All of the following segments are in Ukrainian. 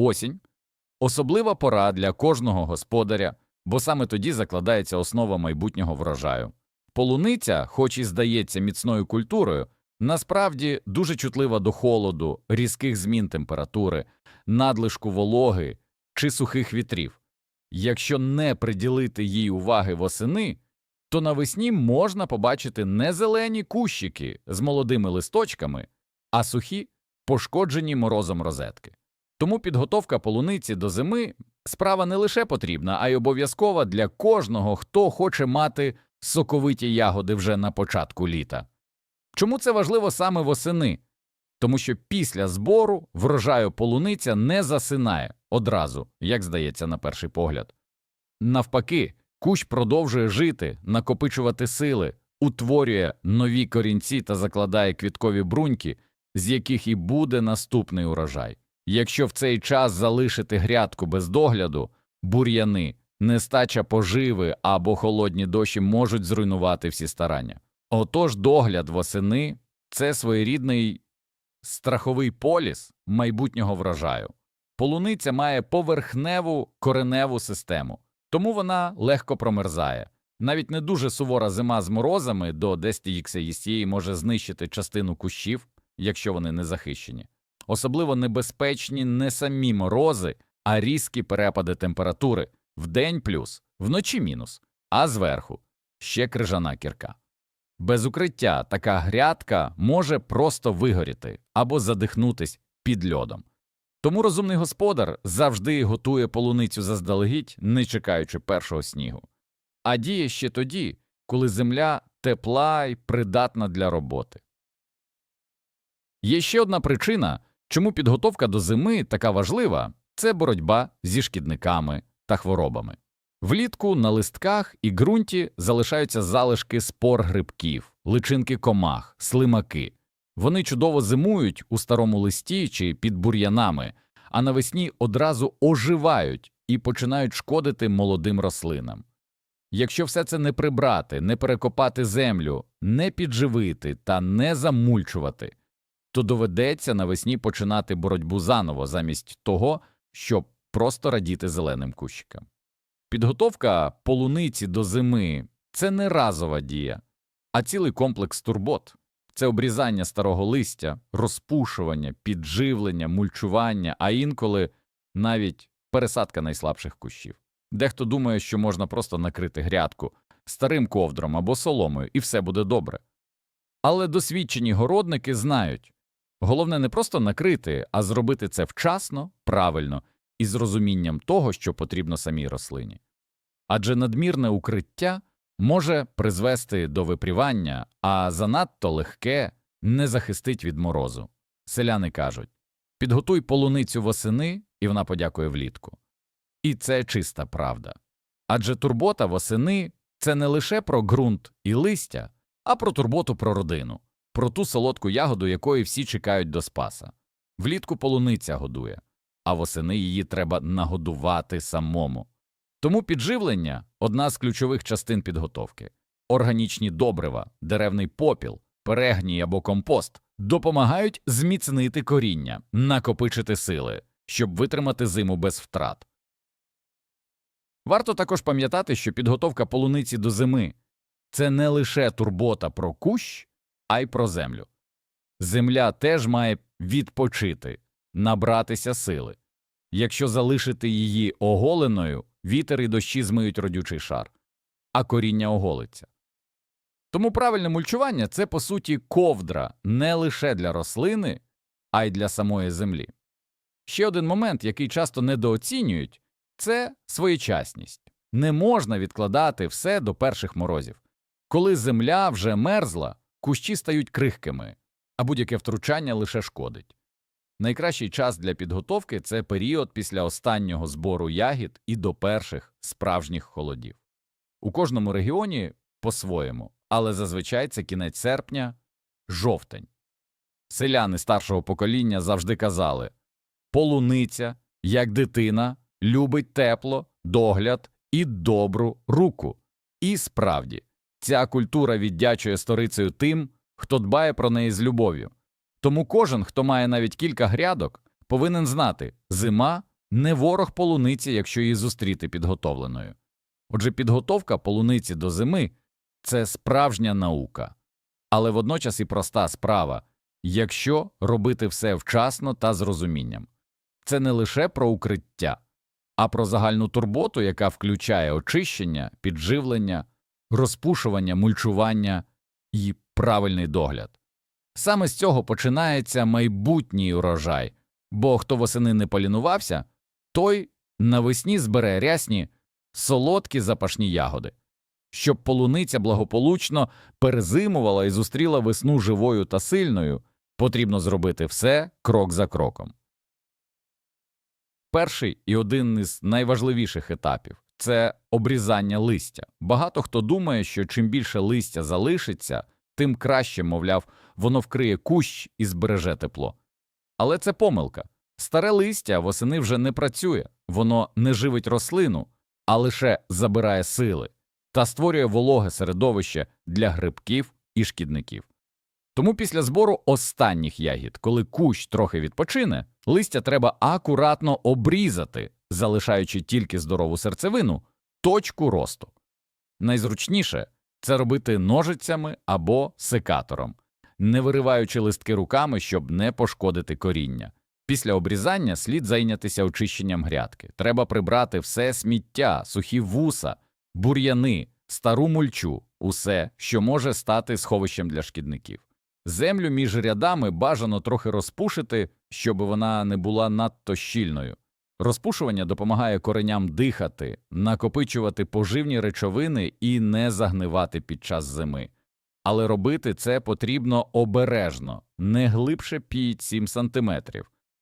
Осінь особлива пора для кожного господаря, бо саме тоді закладається основа майбутнього врожаю. Полуниця, хоч і здається міцною культурою, насправді дуже чутлива до холоду, різких змін температури, надлишку вологи чи сухих вітрів. Якщо не приділити їй уваги восени, то навесні можна побачити не зелені кущики з молодими листочками, а сухі, пошкоджені морозом розетки. Тому підготовка полуниці до зими справа не лише потрібна, а й обов'язкова для кожного, хто хоче мати соковиті ягоди вже на початку літа. Чому це важливо саме восени? Тому що після збору врожаю полуниця не засинає одразу, як здається на перший погляд. Навпаки, кущ продовжує жити, накопичувати сили, утворює нові корінці та закладає квіткові бруньки, з яких і буде наступний урожай. Якщо в цей час залишити грядку без догляду, бур'яни, нестача поживи або холодні дощі можуть зруйнувати всі старання. Отож, догляд восени це своєрідний страховий поліс майбутнього врожаю. Полуниця має поверхневу кореневу систему, тому вона легко промерзає. Навіть не дуже сувора зима з морозами до 10 єсії може знищити частину кущів, якщо вони не захищені. Особливо небезпечні не самі морози, а різкі перепади температури вдень плюс, вночі мінус, а зверху ще крижана кірка. Без укриття така грядка може просто вигоріти або задихнутись під льодом. Тому розумний господар завжди готує полуницю заздалегідь, не чекаючи першого снігу. А діє ще тоді, коли земля тепла й придатна для роботи. Є ще одна причина, чому підготовка до зими така важлива це боротьба зі шкідниками та хворобами. Влітку на листках і ґрунті залишаються залишки спор грибків, личинки комах, слимаки. Вони чудово зимують у старому листі чи під бур'янами, а навесні одразу оживають і починають шкодити молодим рослинам. Якщо все це не прибрати, не перекопати землю, не підживити та не замульчувати, то доведеться навесні починати боротьбу заново замість того, щоб просто радіти зеленим кущикам. Підготовка полуниці до зими це не разова дія, а цілий комплекс турбот. Це обрізання старого листя, розпушування, підживлення, мульчування, а інколи навіть пересадка найслабших кущів. Дехто думає, що можна просто накрити грядку старим ковдром або соломою, і все буде добре. Але досвідчені городники знають головне не просто накрити, а зробити це вчасно, правильно і з розумінням того, що потрібно самій рослині. Адже надмірне укриття може призвести до випрівання, а занадто легке не захистить від морозу. Селяни кажуть підготуй полуницю восени, і вона подякує влітку. І це чиста правда. Адже турбота восени це не лише про ґрунт і листя, а про турботу про родину, про ту солодку ягоду, якої всі чекають до спаса. Влітку полуниця годує, а восени її треба нагодувати самому. Тому підживлення одна з ключових частин підготовки. Органічні добрива, деревний попіл, перегній або компост допомагають зміцнити коріння, накопичити сили, щоб витримати зиму без втрат. Варто також пам'ятати, що підготовка полуниці до зими це не лише турбота про кущ, а й про землю. Земля теж має відпочити, набратися сили. Якщо залишити її оголеною, вітер і дощі змиють родючий шар, а коріння оголиться. Тому правильне мульчування це, по суті, ковдра не лише для рослини, а й для самої землі. Ще один момент, який часто недооцінюють, це своєчасність. Не можна відкладати все до перших морозів. Коли земля вже мерзла, кущі стають крихкими, а будь-яке втручання лише шкодить. Найкращий час для підготовки це період після останнього збору ягід і до перших справжніх холодів. У кожному регіоні по-своєму, але зазвичай це кінець серпня, жовтень. Селяни старшого покоління завжди казали полуниця, як дитина, любить тепло, догляд і добру руку. І справді, ця культура віддячує сторицею тим, хто дбає про неї з любов'ю. Тому кожен, хто має навіть кілька грядок, повинен знати зима не ворог полуниці, якщо її зустріти підготовленою. Отже, підготовка полуниці до зими це справжня наука, але водночас і проста справа, якщо робити все вчасно та з розумінням. Це не лише про укриття, а про загальну турботу, яка включає очищення, підживлення, розпушування, мульчування і правильний догляд. Саме з цього починається майбутній урожай, бо хто восени не полінувався, той навесні збере рясні, солодкі запашні ягоди. Щоб полуниця благополучно перезимувала і зустріла весну живою та сильною, потрібно зробити все крок за кроком. Перший і один із найважливіших етапів це обрізання листя. Багато хто думає, що чим більше листя залишиться, тим краще, мовляв, воно вкриє кущ і збереже тепло. Але це помилка. Старе листя восени вже не працює, воно не живить рослину, а лише забирає сили та створює вологе середовище для грибків і шкідників. Тому після збору останніх ягід, коли кущ трохи відпочине, листя треба акуратно обрізати, залишаючи тільки здорову серцевину, точку росту. Найзручніше це робити ножицями або секатором, не вириваючи листки руками, щоб не пошкодити коріння. Після обрізання слід зайнятися очищенням грядки. Треба прибрати все сміття, сухі вуса, бур'яни, стару мульчу, усе, що може стати сховищем для шкідників. Землю між рядами бажано трохи розпушити, щоб вона не була надто щільною. Розпушування допомагає кореням дихати, накопичувати поживні речовини і не загнивати під час зими. Але робити це потрібно обережно, не глибше 5-7 см,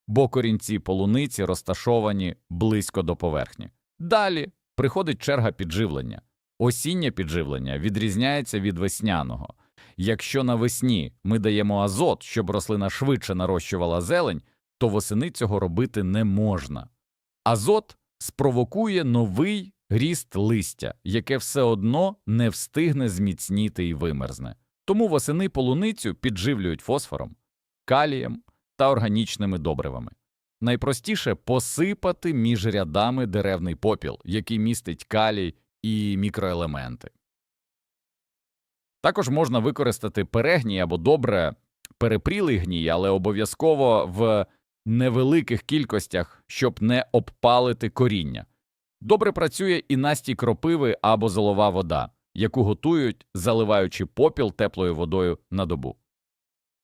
бо корінці полуниці розташовані близько до поверхні. Далі приходить черга підживлення. Осіннє підживлення відрізняється від весняного. Якщо навесні ми даємо азот, щоб рослина швидше нарощувала зелень, то восени цього робити не можна. Азот спровокує новий ріст листя, яке все одно не встигне зміцніти і вимерзне. Тому восени полуницю підживлюють фосфором, калієм та органічними добривами. Найпростіше посипати між рядами деревний попіл, який містить калій і мікроелементи. Також можна використати перегній або добре перепрілий гній, але обов'язково в невеликих кількостях, щоб не обпалити коріння. Добре працює і настій кропиви або золова вода, яку готують, заливаючи попіл теплою водою на добу.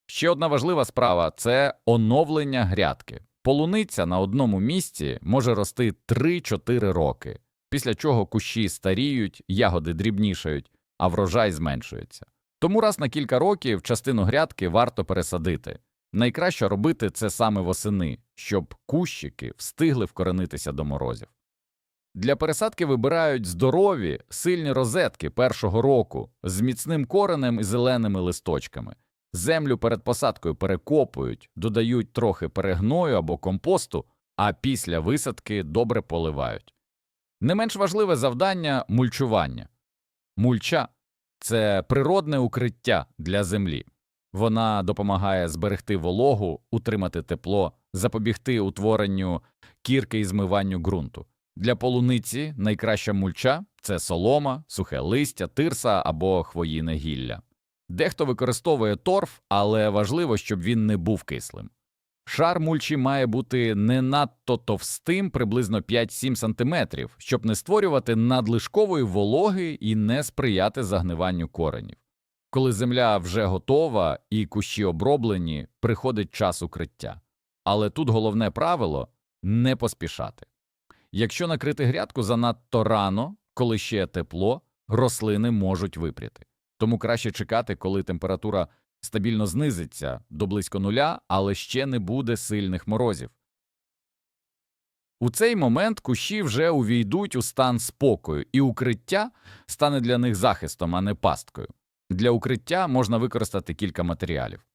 Ще одна важлива справа це оновлення грядки. Полуниця на одному місці може рости 3-4 роки, після чого кущі старіють, ягоди дрібнішають, а врожай зменшується. Тому раз на кілька років частину грядки варто пересадити. Найкраще робити це саме восени, щоб кущики встигли вкоренитися до морозів. Для пересадки вибирають здорові, сильні розетки першого року з міцним коренем і зеленими листочками. Землю перед посадкою перекопують, додають трохи перегною або компосту, а після висадки добре поливають. Не менш важливе завдання мульчування. Мульча це природне укриття для землі. Вона допомагає зберегти вологу, утримати тепло, запобігти утворенню кірки і змиванню ґрунту. Для полуниці найкраща мульча це солома, сухе листя, тирса або хвоїне гілля. Дехто використовує торф, але важливо, щоб він не був кислим. Шар мульчі має бути не надто товстим, приблизно 5-7 см, щоб не створювати надлишкової вологи і не сприяти загниванню коренів. Коли земля вже готова і кущі оброблені, приходить час укриття. Але тут головне правило не поспішати. Якщо накрити грядку занадто рано, коли ще тепло, рослини можуть випріти. Тому краще чекати, коли температура стабільно знизиться до близько нуля, але ще не буде сильних морозів. У цей момент кущі вже увійдуть у стан спокою, і укриття стане для них захистом, а не пасткою. Для укриття можна використати кілька матеріалів.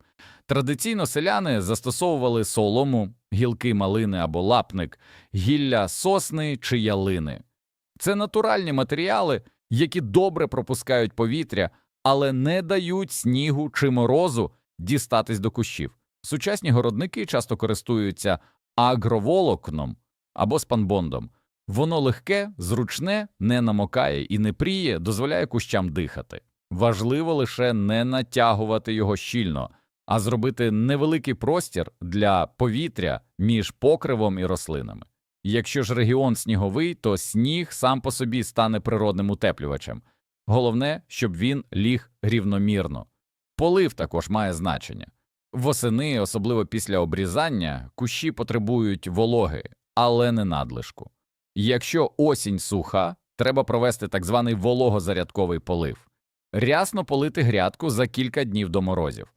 Традиційно селяни застосовували солому, гілки малини або лапник, гілля сосни чи ялини. Це натуральні матеріали, які добре пропускають повітря, але не дають снігу чи морозу дістатись до кущів. Сучасні городники часто користуються агроволокном, або спанбондом. Воно легке, зручне, не намокає і не пріє, дозволяє кущам дихати. Важливо лише не натягувати його щільно, а зробити невеликий простір для повітря між покривом і рослинами. Якщо ж регіон сніговий, то сніг сам по собі стане природним утеплювачем. Головне, щоб він ліг рівномірно. Полив також має значення. Восени, особливо після обрізання, кущі потребують вологи, але не надлишку. Якщо осінь суха, треба провести так званий вологозарядковий полив. Рясно полити грядку за кілька днів до морозів.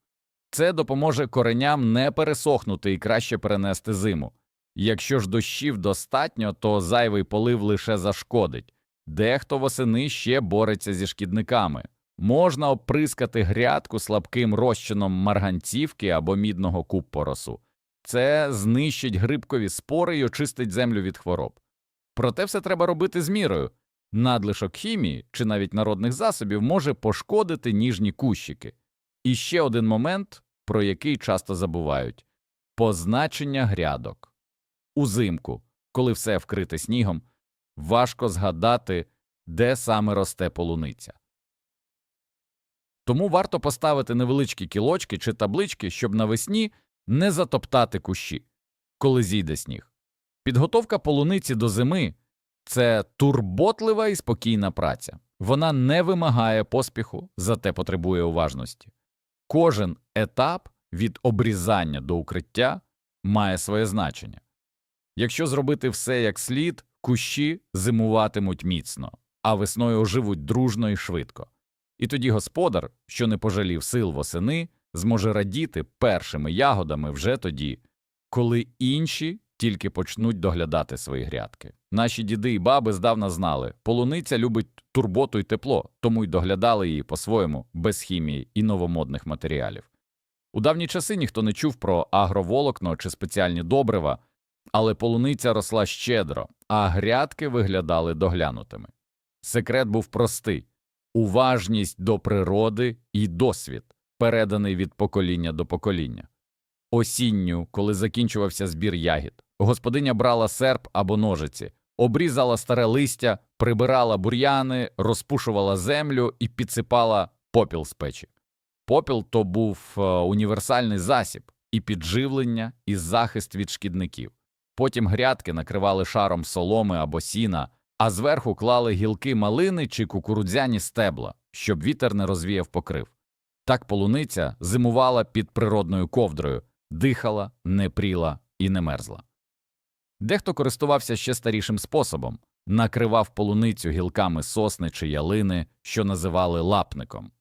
Це допоможе кореням не пересохнути і краще перенести зиму. Якщо ж дощів достатньо, то зайвий полив лише зашкодить. Дехто восени ще бореться зі шкідниками. Можна оприскати грядку слабким розчином марганцівки або мідного куппоросу. Це знищить грибкові спори і очистить землю від хвороб. Проте все треба робити з мірою. Надлишок хімії чи навіть народних засобів може пошкодити ніжні кущики. І ще один момент, про який часто забувають позначення грядок. Узимку, коли все вкрите снігом, важко згадати, де саме росте полуниця. Тому варто поставити невеличкі кілочки чи таблички, щоб навесні не затоптати кущі, коли зійде сніг. Підготовка полуниці до зими це турботлива і спокійна праця. Вона не вимагає поспіху, зате потребує уважності. Кожен етап від обрізання до укриття має своє значення. Якщо зробити все як слід, кущі зимуватимуть міцно, а весною оживуть дружно і швидко. І тоді господар, що не пожалів сил восени, зможе радіти першими ягодами вже тоді, коли інші тільки почнуть доглядати свої грядки. Наші діди і баби здавна знали, полуниця любить турботу й тепло, тому й доглядали її по-своєму, без хімії і новомодних матеріалів. У давні часи ніхто не чув про агроволокно чи спеціальні добрива, але полуниця росла щедро, а грядки виглядали доглянутими. Секрет був простий уважність до природи і досвід, переданий від покоління до покоління. Осінню, коли закінчувався збір ягід, господиня брала серп або ножиці, обрізала старе листя, прибирала бур'яни, розпушувала землю і підсипала попіл з печі. Попіл то був е, універсальний засіб і підживлення, і захист від шкідників. Потім грядки накривали шаром соломи або сіна, а зверху клали гілки малини чи кукурудзяні стебла, щоб вітер не розвіяв покрив. Так полуниця зимувала під природною ковдрою, дихала, не пріла і не мерзла. Дехто користувався ще старішим способом накривав полуницю гілками сосни чи ялини, що називали лапником.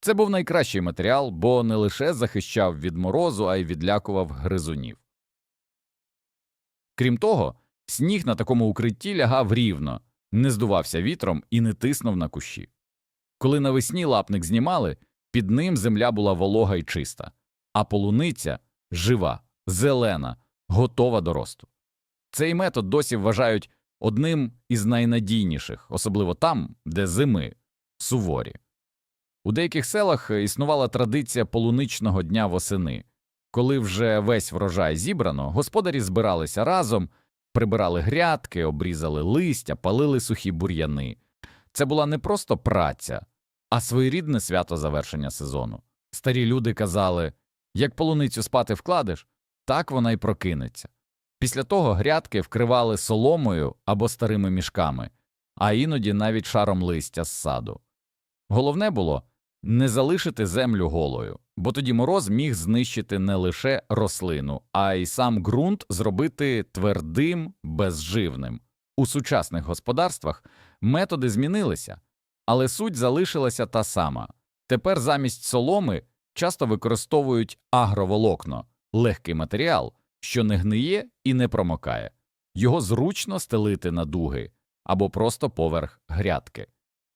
Це був найкращий матеріал, бо не лише захищав від морозу, а й відлякував гризунів. Крім того, сніг на такому укритті лягав рівно, не здувався вітром і не тиснув на кущі. Коли навесні лапник знімали, під ним земля була волога і чиста, а полуниця жива, зелена, готова до росту. Цей метод досі вважають одним із найнадійніших, особливо там, де зими суворі. У деяких селах існувала традиція полуничного дня восени. Коли вже весь врожай зібрано, господарі збиралися разом, прибирали грядки, обрізали листя, палили сухі бур'яни. Це була не просто праця, а своєрідне свято завершення сезону. Старі люди казали як полуницю спати вкладеш, так вона й прокинеться. Після того грядки вкривали соломою або старими мішками, а іноді навіть шаром листя з саду. Головне було не залишити землю голою, бо тоді мороз міг знищити не лише рослину, а й сам ґрунт зробити твердим, безживним. У сучасних господарствах методи змінилися, але суть залишилася та сама. Тепер замість соломи часто використовують агроволокно легкий матеріал, що не гниє і не промокає. Його зручно стелити на дуги або просто поверх грядки.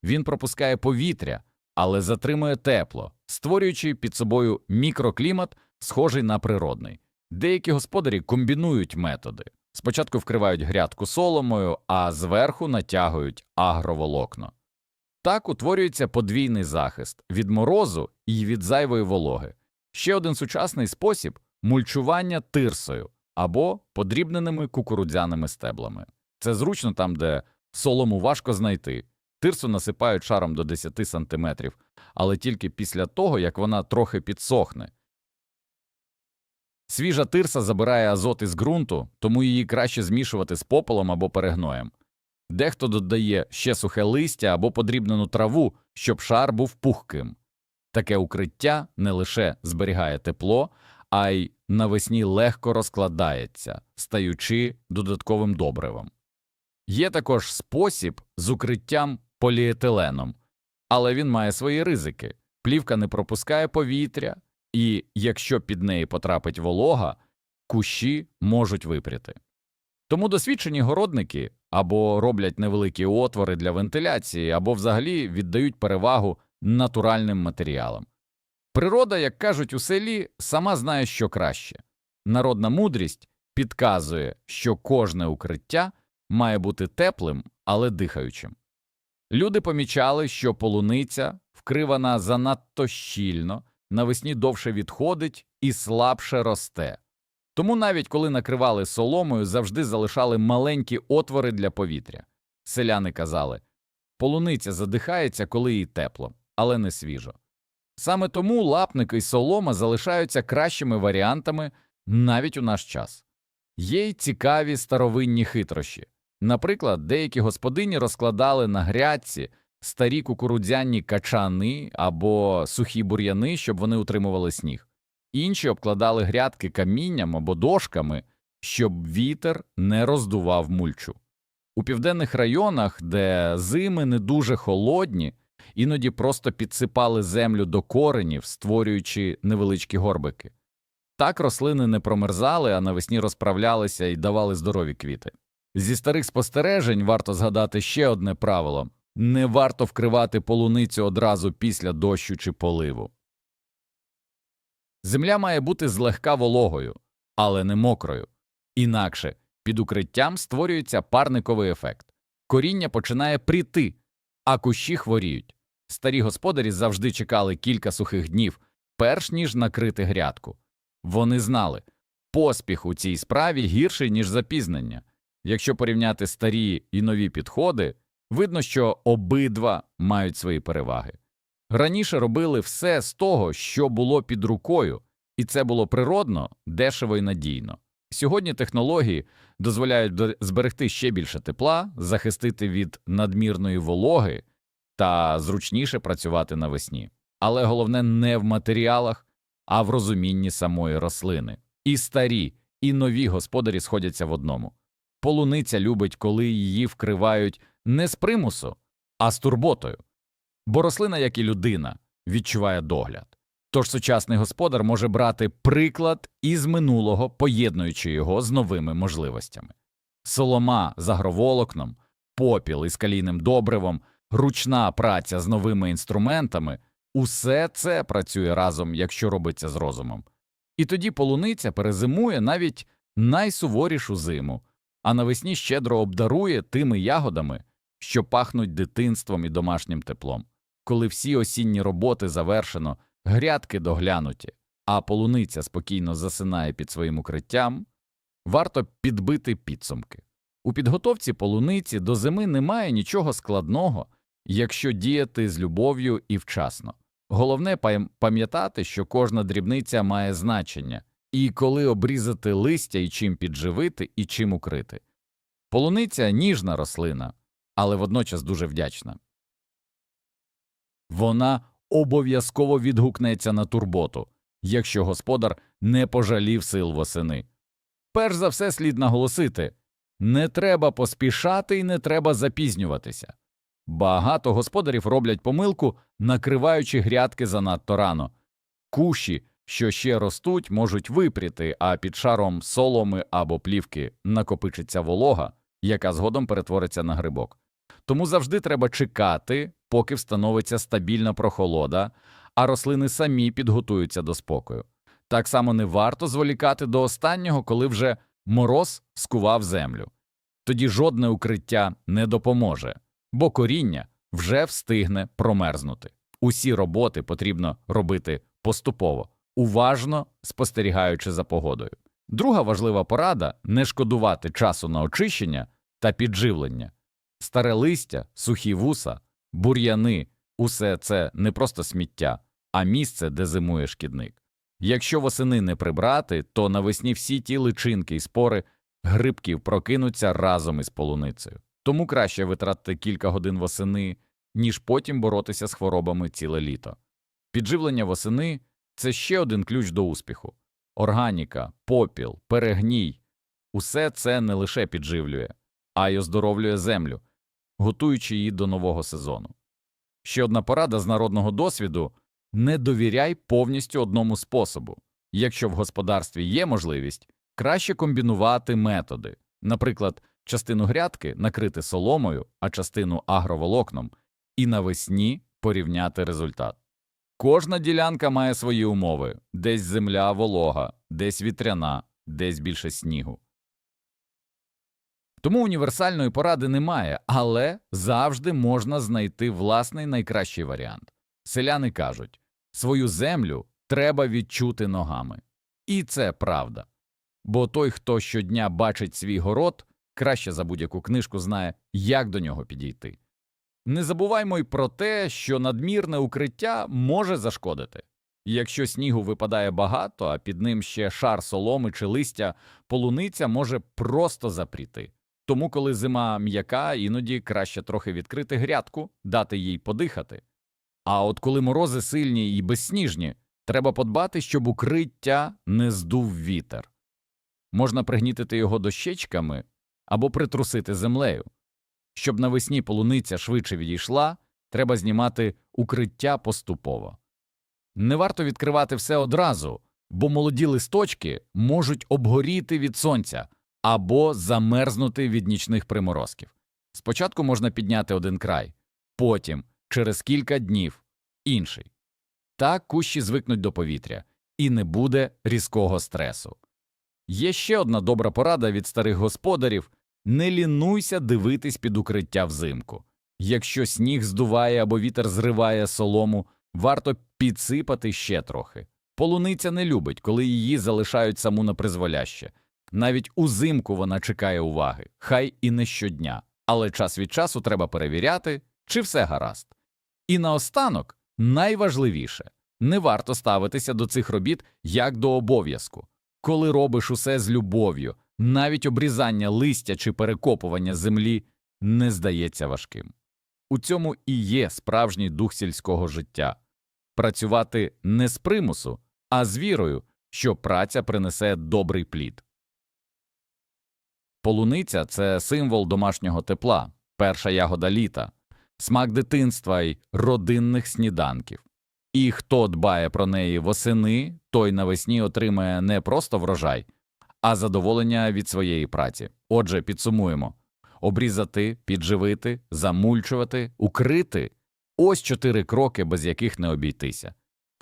Він пропускає повітря, але затримує тепло, створюючи під собою мікроклімат, схожий на природний. Деякі господарі комбінують методи. Спочатку вкривають грядку соломою, а зверху натягують агроволокно. Так утворюється подвійний захист від морозу і від зайвої вологи. Ще один сучасний спосіб мульчування тирсою. або подрібненими кукурудзяними стеблами. Це зручно там, де солому важко знайти. Тирсу насипають шаром до 10 сантиметрів, але тільки після того, як вона трохи підсохне. Свіжа тирса забирає азот із ґрунту, тому її краще змішувати з попелом або перегноєм. Дехто додає ще сухе листя або подрібнену траву, щоб шар був пухким. Таке укриття не лише зберігає тепло, а й навесні легко розкладається, стаючи додатковим добривом. Є також спосіб з укриттям поліетиленом, але він має свої ризики. Плівка не пропускає повітря, і якщо під неї потрапить волога, кущі можуть випріти. Тому досвідчені городники або роблять невеликі отвори для вентиляції, або взагалі віддають перевагу натуральним матеріалам. Природа, як кажуть у селі, сама знає, що краще. Народна мудрість підказує, що кожне укриття має бути теплим, але дихаючим. Люди помічали, що полуниця, вкривана занадто щільно, навесні довше відходить і слабше росте. Тому навіть коли накривали соломою, завжди залишали маленькі отвори для повітря. Селяни казали полуниця задихається, коли їй тепло, але не свіжо. Саме тому лапники й солома залишаються кращими варіантами навіть у наш час. Є й цікаві старовинні хитрощі. Наприклад, деякі господині розкладали на грядці старі кукурудзяні качани або сухі бур'яни, щоб вони утримували сніг. Інші обкладали грядки камінням або дошками, щоб вітер не роздував мульчу. У південних районах, де зими не дуже холодні, іноді просто підсипали землю до коренів, створюючи невеличкі горбики. Так рослини не промерзали, а навесні розправлялися і давали здорові квіти. Зі старих спостережень варто згадати ще одне правило не варто вкривати полуницю одразу після дощу чи поливу. Земля має бути злегка вологою, але не мокрою. Інакше під укриттям створюється парниковий ефект. Коріння починає пріти, а кущі хворіють. Старі господарі завжди чекали кілька сухих днів, перш ніж накрити грядку. Вони знали поспіх у цій справі гірший, ніж запізнення. Якщо порівняти старі і нові підходи, видно, що обидва мають свої переваги. Раніше робили все з того, що було під рукою, і це було природно, дешево і надійно. Сьогодні технології дозволяють зберегти ще більше тепла, захистити від надмірної вологи та зручніше працювати навесні. Але головне не в матеріалах, а в розумінні самої рослини. І старі, і нові господарі сходяться в одному. Полуниця любить, коли її вкривають не з примусу, а з турботою. Бо рослина, як і людина, відчуває догляд. Тож сучасний господар може брати приклад із минулого, поєднуючи його з новими можливостями. Солома з агроволокном, попіл із калійним добривом, ручна праця з новими інструментами усе це працює разом, якщо робиться з розумом. І тоді полуниця перезимує навіть найсуворішу зиму, а навесні щедро обдарує тими ягодами, що пахнуть дитинством і домашнім теплом. Коли всі осінні роботи завершено, грядки доглянуті, а полуниця спокійно засинає під своїм укриттям, варто підбити підсумки. У підготовці полуниці до зими немає нічого складного, якщо діяти з любов'ю і вчасно. Головне пам'ятати, що кожна дрібниця має значення, і коли обрізати листя і чим підживити, і чим укрити. Полуниця ніжна рослина, але водночас дуже вдячна. Вона обов'язково відгукнеться на турботу, якщо господар не пожалів сил восени. Перш за все слід наголосити не треба поспішати і не треба запізнюватися. Багато господарів роблять помилку, накриваючи грядки занадто рано. Кущі, що ще ростуть, можуть випріти, а під шаром соломи або плівки накопичиться волога, яка згодом перетвориться на грибок. Тому завжди треба чекати, поки встановиться стабільна прохолода, а рослини самі підготуються до спокою. Так само не варто зволікати до останнього, коли вже мороз скував землю. Тоді жодне укриття не допоможе, бо коріння вже встигне промерзнути. Усі роботи потрібно робити поступово, уважно спостерігаючи за погодою. Друга важлива порада не шкодувати часу на очищення та підживлення. Старе листя, сухі вуса, бур'яни усе це не просто сміття, а місце, де зимує шкідник. Якщо восени не прибрати, то навесні всі ті личинки і спори грибків прокинуться разом із полуницею. Тому краще витратити кілька годин восени, ніж потім боротися з хворобами ціле літо. Підживлення восени це ще один ключ до успіху. Органіка, попіл, перегній усе це не лише підживлює, а й оздоровлює землю, готуючи її до нового сезону. Ще одна порада з народного досвіду не довіряй повністю одному способу. Якщо в господарстві є можливість, краще комбінувати методи, наприклад, частину грядки накрити соломою, а частину агроволокном, і навесні порівняти результат. Кожна ділянка має свої умови десь земля волога, десь вітряна, десь більше снігу. Тому універсальної поради немає, але завжди можна знайти власний найкращий варіант. Селяни кажуть свою землю треба відчути ногами. І це правда. Бо той, хто щодня бачить свій город, краще за будь-яку книжку знає, як до нього підійти. Не забуваймо й про те, що надмірне укриття може зашкодити. Якщо снігу випадає багато, а під ним ще шар соломи чи листя, полуниця може просто запріти. Тому, коли зима м'яка, іноді краще трохи відкрити грядку, дати їй подихати. А от коли морози сильні і безсніжні, треба подбати, щоб укриття не здув вітер. Можна пригнітити його дощечками або притрусити землею. Щоб навесні полуниця швидше відійшла, треба знімати укриття поступово. Не варто відкривати все одразу, бо молоді листочки можуть обгоріти від сонця або замерзнути від нічних приморозків. Спочатку можна підняти один край, потім, через кілька днів, інший. Так кущі звикнуть до повітря, і не буде різкого стресу. Є ще одна добра порада від старих господарів не лінуйся дивитись під укриття взимку. Якщо сніг здуває або вітер зриває солому, варто підсипати ще трохи. Полуниця не любить, коли її залишають саму на призволяще. Навіть узимку вона чекає уваги, хай і не щодня, але час від часу треба перевіряти, чи все гаразд. І наостанок, найважливіше, не варто ставитися до цих робіт як до обов'язку. Коли робиш усе з любов'ю, навіть обрізання листя чи перекопування землі не здається важким. У цьому і є справжній дух сільського життя працювати не з примусу, а з вірою, що праця принесе добрий плід. Полуниця це символ домашнього тепла, перша ягода літа, смак дитинства й родинних сніданків. І хто дбає про неї восени, той навесні отримає не просто врожай, а задоволення від своєї праці. Отже, підсумуємо обрізати, підживити, замульчувати, укрити ось чотири кроки, без яких не обійтися.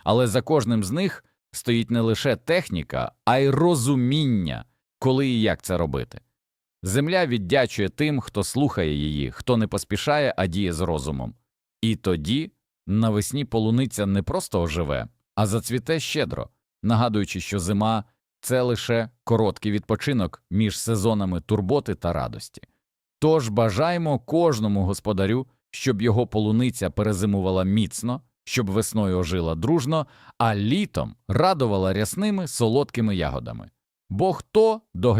Але за кожним з них стоїть не лише техніка, а й розуміння, коли і як це робити. Земля віддячує тим, хто слухає її, хто не поспішає, а діє з розумом. І тоді навесні полуниця не просто оживе, а зацвіте щедро, нагадуючи, що зима це лише короткий відпочинок між сезонами турботи та радості. Тож бажаємо кожному господарю, щоб його полуниця перезимувала міцно, щоб весною ожила дружно, а літом радувала рясними солодкими ягодами. Бо хто доглядає